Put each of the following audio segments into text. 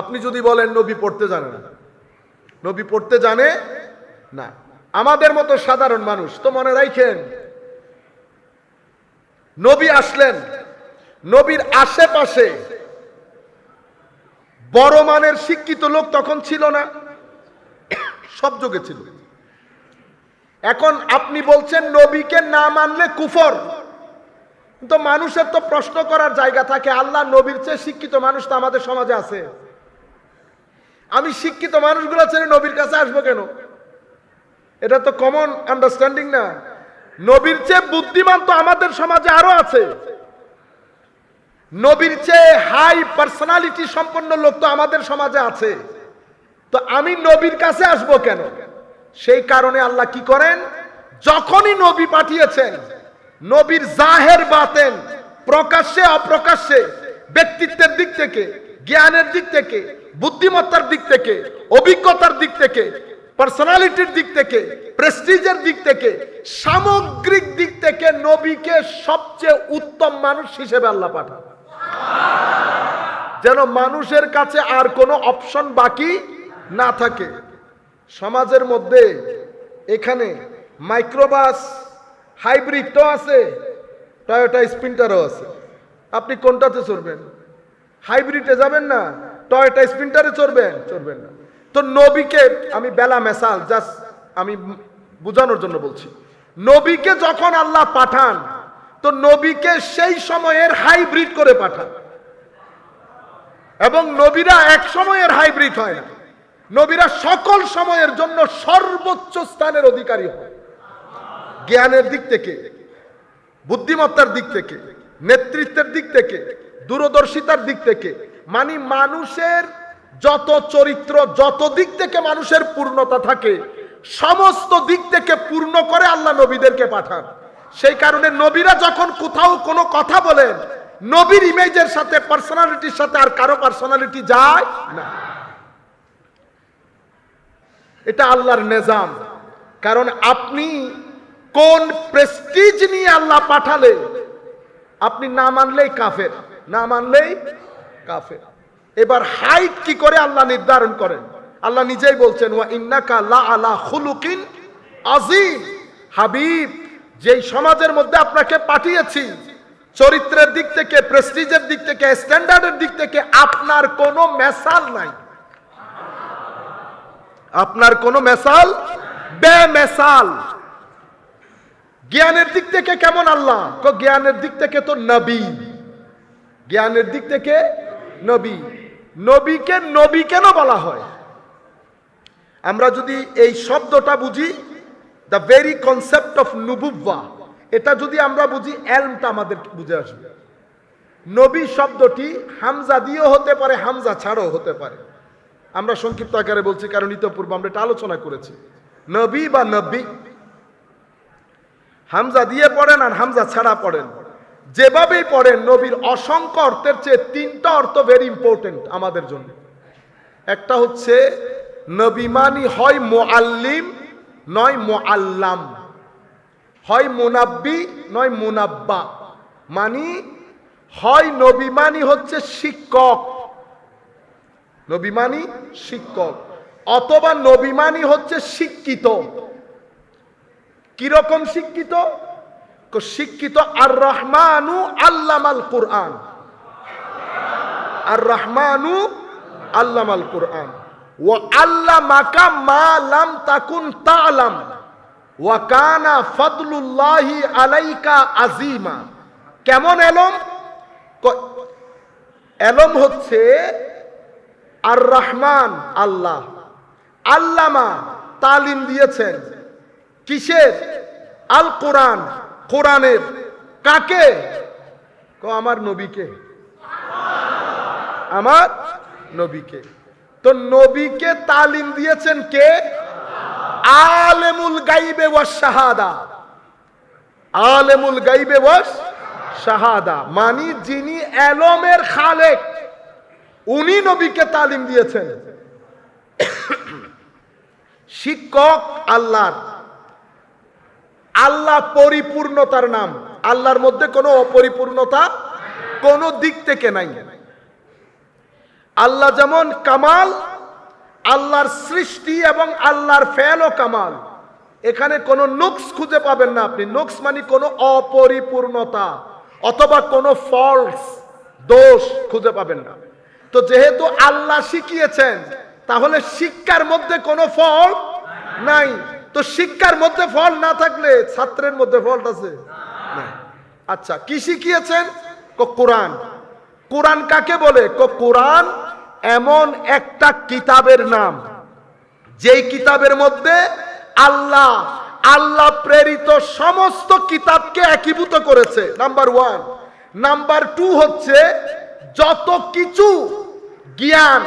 আপনি যদি বলেন নবী পড়তে জানে না। নবী পড়তে জানে না। আমাদের মতো সাধারণ মানুষ, তো মনে রাখেন নবী আসলেন, নবীর আশেপাশে বড় মানের শিক্ষিত লোক তখন ছিল না, সব যুগে ছিল। এখন আপনি বলছেন নবীকে না মানলে কুফর। তো মানুষের তো প্রশ্ন করার জায়গা থাকে, আল্লাহ নবীর চেয়ে শিক্ষিত মানুষ তো আমাদের সমাজে আছে। আমি শিক্ষিত মানুষগুলো ছেড়ে নবীর কাছে আসব কেন? এটা তো কমন আন্ডারস্ট্যান্ডিং না। নবীর চেয়ে বুদ্ধিমান তো আমাদের সমাজে আরও আছে। নবীর চেয়ে হাই পার্সোনালিটি সম্পন্ন লোক তো আমাদের সমাজে আছে। তো আমি নবীর কাছে আসব কেন? সেই কারণে আল্লাহ কি করেন? যখনই নবী পাঠিয়েছেন, নবীর জাহের বাতেন, প্রকাশ্যে, অপ্রকাশ্যে, ব্যক্তিত্বের দিক থেকে, জ্ঞানের দিক থেকে বুদ্ধিমত্তার দিক থেকে, অভিজ্ঞতার দিক থেকে পার্সোনালিটির দিক থেকে প্রেস্টিজের দিক থেকে, সামগ্রিক দিক থেকে নবীকে সবচেয়ে উত্তম মানুষ হিসেবে আল্লাহ পাঠান। যেন মানুষের কাছে আর কোনো অপশন বাকি না থাকে। সমাজের মধ্যে এখানে মাইক্রোবাস হাইব্রিড তো আছে টয়োটা স্পিন্টারও আছে। আপনি কোনটাতে চড়বেন? হাইব্রিডে যাবেন না? টয়োটা স্পিন্টারে চড়বেন? চড়বেন না। তো নবীকে আমি বেলা মেসাল জাস্ট আমি বোঝানোর জন্য বলছি। নবীকে যখন আল্লাহ পাঠান, তো নবীকে সেই সময়ের হাইব্রিড করে পাঠান। এবং নবীরা এক সময়ের হাইব্রিড হয় না। নবীরা সকল সময়ের জন্য সর্বোচ্চ স্থানের অধিকারী হয়। জ্ঞানের দিক থেকে, বুদ্ধিমত্তার দিক থেকে, নেতৃত্বের দিক থেকে, দূরদর্শিতার দিক থেকে মানে মানুষের যত চরিত্র, যত দিক থেকে মানুষের পূর্ণতা থাকে, সমস্ত দিক থেকে পূর্ণ করে আল্লাহ নবীদেরকে পাঠান। সেই কারণে নবীরা যখন কোথাও কোনো কথা বলেন, নবীর ইমেজের সাথে পার্সোনালিটির সাথে আর কারও পার্সোনালিটি যায় না। এটা আল্লাহর নিজাম। কারণ আপনি কোন প্রেস্টিজ নিয়ে আল্লাহ পাঠালে, আপনি না মানলেই কাফের, না মানলেই কাফের। এবার হাইট কি করে আল্লাহ নির্ধারণ করেন? আল্লাহ নিজেই বলছেন, ওয়া ইন্নাকা লা আলা খুলুকিন আজিম হাবিব, যেই সমাজের মধ্যে আপনাকে পাঠিয়েছি, চরিত্রের দিক থেকে, প্রেস্টিজের দিক থেকে, স্ট্যান্ডার্ডের দিক থেকে, আপনার কোনো মেসাল নাই। আপনার কোনো মেসাল? বে মেসাল জ্ঞানের দিক থেকে কেমন আল্লাহ? জ্ঞানের দিক থেকে তো নবী। জ্ঞানের দিক থেকে নবী। নবীকে নবী কেন বলা হয়? আমরা যদি এই শব্দটা বুঝি দ্য ভেরি কনসেপ্ট অফ নুবুব্বা এটা যদি আমরা বুঝি, এলমটা আমাদের বুঝে আসবে। নবী শব্দটি হামজা দিয়েও হতে পারে, হামজা ছাড়াও হতে পারে। আমরা সংক্ষিপ্ত আকারে বলছি, কারণ ইতপূর্বে আমরা এটা আলোচনা করেছি। নবী বা নবী, হামজা দিয়ে পড়েন আর হামজা ছাড়া পড়েন। যেভাবেই পড়েন, নবীর অসংখ্য অর্থের চেয়ে তিনটা অর্থ ভেরি ইম্পর্টেন্ট আমাদের জন্য। একটা হচ্ছে নবীমানি হয় মোয়াল্লিম নয় মোয়াল্লাম হয় মুনাব্বি, নয় মোনাব্বা। মানি হয় নবীমানি হচ্ছে শিক্ষক। নবীমানি শিক্ষক। অথবা নবীমানি হচ্ছে শিক্ষিত। কীরকম শিক্ষিত? শিক্ষিত আর রহমানু আল্লামাল কোরআন। আর রহমানু আল্লামাল কোরআন। ও আল্লাহ মাকা মা লাম তাকুন তালাম। ওয়া কানা ফদলুল্লাহি আলাইকা আজিমা কেমন এলম? এলম হচ্ছে আর রহমান আল্লাহ। আল্লামা তালিম দিয়েছেন। কিসের? আল কোরআন কোরআনের কাকে? আমার নবীকে। আমার নবীকে। তো নবীকে তালিম দিয়েছেন কে? আলেমুল গাইবে ওয়াস শাহাদা। আলেমুল গাইবে ওয়াস শাহাদা। মানি যিনি এলমের খালেক, উনি নবীকে তালিম দিয়েছেন। শিক্ষক আল্লাহর। আল্লাহ পরিপূর্ণতার নাম। আল্লাহর মধ্যে কোনো অপরিপূর্ণতা কোনো দিক থেকে নাই। আল্লাহ যেমন কামাল, আল্লাহর সৃষ্টি এবং আল্লাহর ফেল ও কামাল। এখানে কোনো নুকস খুঁজে পাবেন না আপনি। নুকস মানে কোনো অপরিপূর্ণতা অথবা কোনো ফলস, দোষ খুঁজে পাবেন না। তো যেহেতু আল্লাহ শিখিয়েছেন, তাহলে শিক্ষার মধ্যে কোনো ফল নাই। তো শিক্ষার মধ্যে ফল না থাকলে ছাত্রের মধ্যে ফল আছে? আচ্ছা কি শিখিয়েছেন? কোরআন। কোরআন কাকে বলে? কোরআন এমন একটা কিতাবের নাম। যেই কিতাবের মধ্যে আল্লাহ আল্লাহ প্রেরিত সমস্ত কিতাবকে একীভূত করেছে। Number one. নাম্বার টু হচ্ছে যত কিছু জ্ঞান,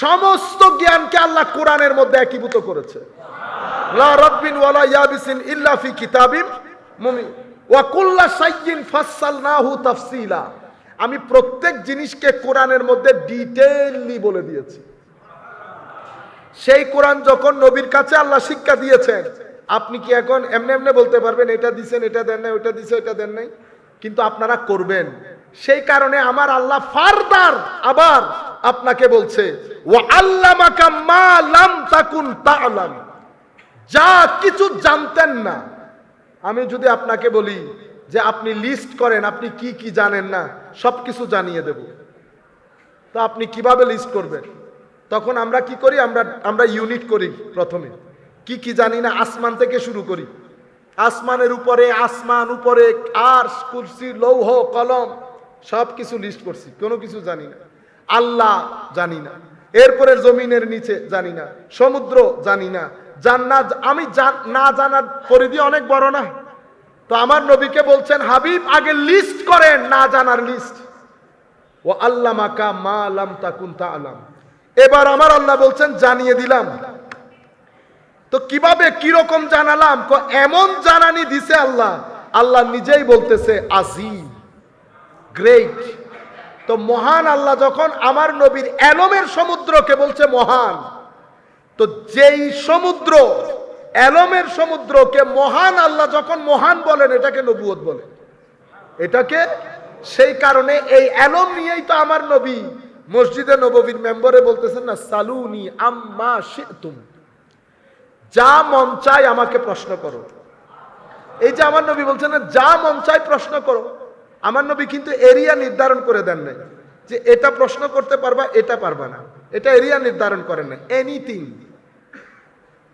সমস্ত জ্ঞানকে আল্লাহ কোরআনের মধ্যে একীভূত করেছে। লা রাব্বিন ওয়ালা ইয়াবিসিন ইল্লা ফি কিতাবিম মুমিন। ওয়া কুল্লা শাইইন ফাসসালনাহু তাফসীলা। আমি প্রত্যেক জিনিসকে কোরআনের মধ্যে ডিটেইললি বলে দিয়েছি। সেই কোরআন যখন নবীর কাছে আল্লাহ শিক্ষা দিয়েছেন, আপনি কি এখন এমনি এমনি বলতে পারবেন, এটা দিছেন, এটা দেন নাই ওটা দিছে ওটা দেন নাই কিন্তু আপনারা করবেন। সেই কারণে আমার আল্লাহ ফারদার আবার আপনাকে বলছে ও আল্লামাকা মা লাম তাকুন তাআলাম যা কিছু জানতেন না। আমি যদি আপনাকে বলি যে আপনি লিস্ট করেন, আপনি কি কি জানেন না সব কিছু জানিয়ে দেব। তো আপনি কীভাবে লিস্ট করবেন? তখন আমরা কি করি? আমরা আমরা ইউনিট করি প্রথমে। কি কি জানি না, আসমান থেকে শুরু করি। আসমানের উপরে, আসমান উপরে আর কুরসি, লৌহ, কলম সব কিছু লিস্ট করছি। কোনো কিছু জানি না। আল্লাহ জানি না। এরপরে জমিনের নিচে জানি না। সমুদ্র জানি না। জান্নাত, আমি না জানার পরিধি অনেক বড় না। তো আমার নবীকে বলছেন, হাবিব, আগে লিস্ট করেন না জানার লিস্ট ও আল্লাহ মাকা মা আলাম তা আলাম এবার আমার আল্লাহ বলছেন, জানিয়ে দিলাম। তো কীভাবে, কীরকম জানালাম? এমন জানানি দিছে আল্লাহ। আল্লাহ নিজেই বলতেছে, আজিম গ্রেট তো মহান আল্লাহ যখন আমার নবীর এলমের সমুদ্রকে বলছে, মহান। তো যেই সমুদ্র এলমের সমুদ্রকে মহান আল্লাহ যখন মহান বলেন, এটাকে নবুয়ত বলে। এটাকে সেই কারণে এই এলম নিয়েই তো আমার নবী। মসজিদে নববীর মেম্বারে বলতেছেন না, সালুনি আম্মা শিতুম। যা মন চাই আমাকে প্রশ্ন করো। এই যে আমার নবী বলছেন না, যা মন চাই প্রশ্ন করো। আমার নবী কিন্তু এরিয়া নির্ধারণ করে দেন নাই। যে এটা প্রশ্ন করতে পারবা, এটা পারবা না। এটা এরিয়া নির্ধারণ করেন না এনিথিং।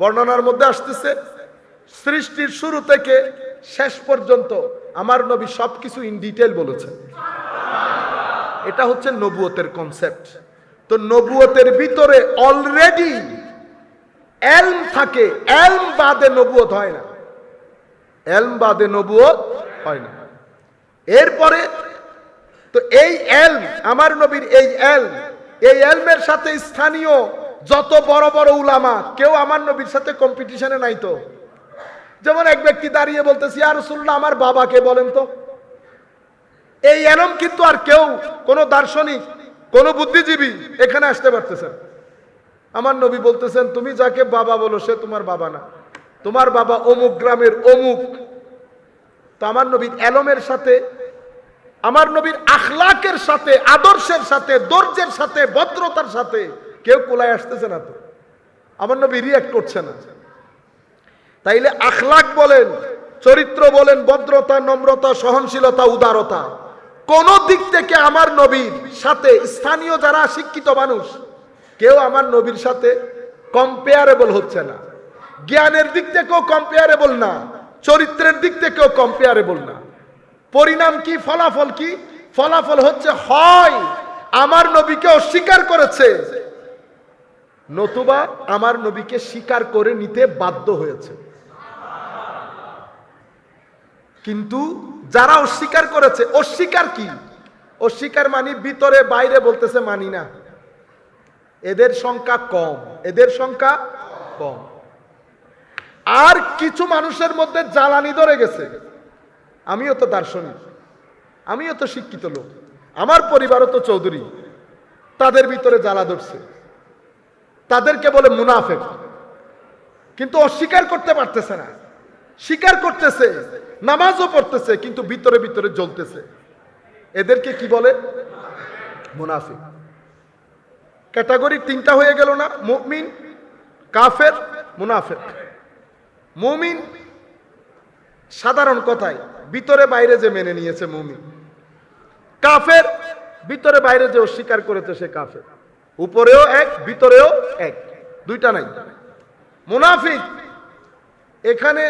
বর্ণনার মধ্যে আসতেছে, সৃষ্টির শুরু থেকে শেষ পর্যন্ত আমার নবী সবকিছু ইন ডিটেল বলেছেন। এটা হচ্ছে নবুয়তের কনসেপ্ট তো নবুয়তের ভিতরে অলরেডি এলম থাকে, এলম বাদে নবুয়ত হয় না। এলম বাদে নবুয়ত হয় না। এরপরে, তো এই এলম, আমার নবীর এই এলম, এই এলমের সাথে স্থানীয় যত বড় বড় উলামা, কেউ আমার নবীর সাথে কম্পিটিশনে নাই তো। যেমন এক ব্যক্তি দাঁড়িয়ে বলতেছি আর রসুল্লাহ আমার বাবাকে বলেন তো। এই এলম কিন্তু আর কেউ, কোনো দার্শনিক, কোনো বুদ্ধিজীবী এখানে আসতে পারতেছেন। আমার নবী বলতেছেন, তুমি যাকে বাবা বলো, সে তোমার বাবা না। তোমার বাবা অমুক গ্রামের অমুক। তো আমার নবীর এলমের সাথে, আমার নবীর আখলাকের সাথে, আদর্শের সাথে, দর্জের সাথে, ভদ্রতার সাথে কেউ কোলায় আসতেছে না তো। আমার নবী রিয়াক্ট করছে না। তাইলে আখলাক বলেন, চরিত্র বলেন, ভদ্রতা, নম্রতা, সহনশীলতা, উদারতা, কোন দিক থেকে আমার নবীর সাথে স্থানীয় যারা শিক্ষিত মানুষ, কেউ আমার নবীর সাথে কম্পেয়ারেবল হচ্ছে না। জ্ঞানের দিক থেকেও কম্পেয়ারেবল না, চরিত্রের দিক থেকেও কম্পেয়ারেবল না। পরিণাম কি, ফলাফল কি? ফলাফল হচ্ছে, হয়, আমার নবীকে অস্বীকার করেছে নতুবা আমার নবীকে স্বীকার করে নিতে বাধ্য হয়েছে। কিন্তু যারা অস্বীকার করেছে, অস্বীকার কি? অস্বীকার মানি ভিতরে, বাইরে বলতেছে মানি না। এদের সংখ্যা কম, এদের সংখ্যা কম। আর কিছু মানুষের মধ্যে জ্বালানি ধরে গেছে। আমিও তো দার্শনিক, আমিও তো শিক্ষিত লোক। আমার পরিবারও তো চৌধুরী, তাদের ভিতরে জ্বালা ধরছে। তাদেরকে বলে মুনাফেক। কিন্তু অস্বীকার করতে পারতেছে না। স্বীকার করতেছে, নামাজও পড়তেছে, কিন্তু ভিতরে ভিতরে জ্বলতেছে। এদেরকে কি বলে? মুনাফিক। ক্যাটাগরি তিনটা হয়ে গেল না? মুমিন, কাফের, মুনাফেক। মুমিন সাধারণ কথায় ভিতরে বাইরে যে মেনে নিয়েছে মুমিন। কাফের ভিতরে বাইরে যে অস্বীকার করেছে সে কাফের। উপরেও এক ভিতরেও এক। দুইটা নাই। মুনাফিক এখানে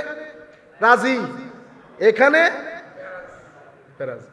রাজি এখানে রাজি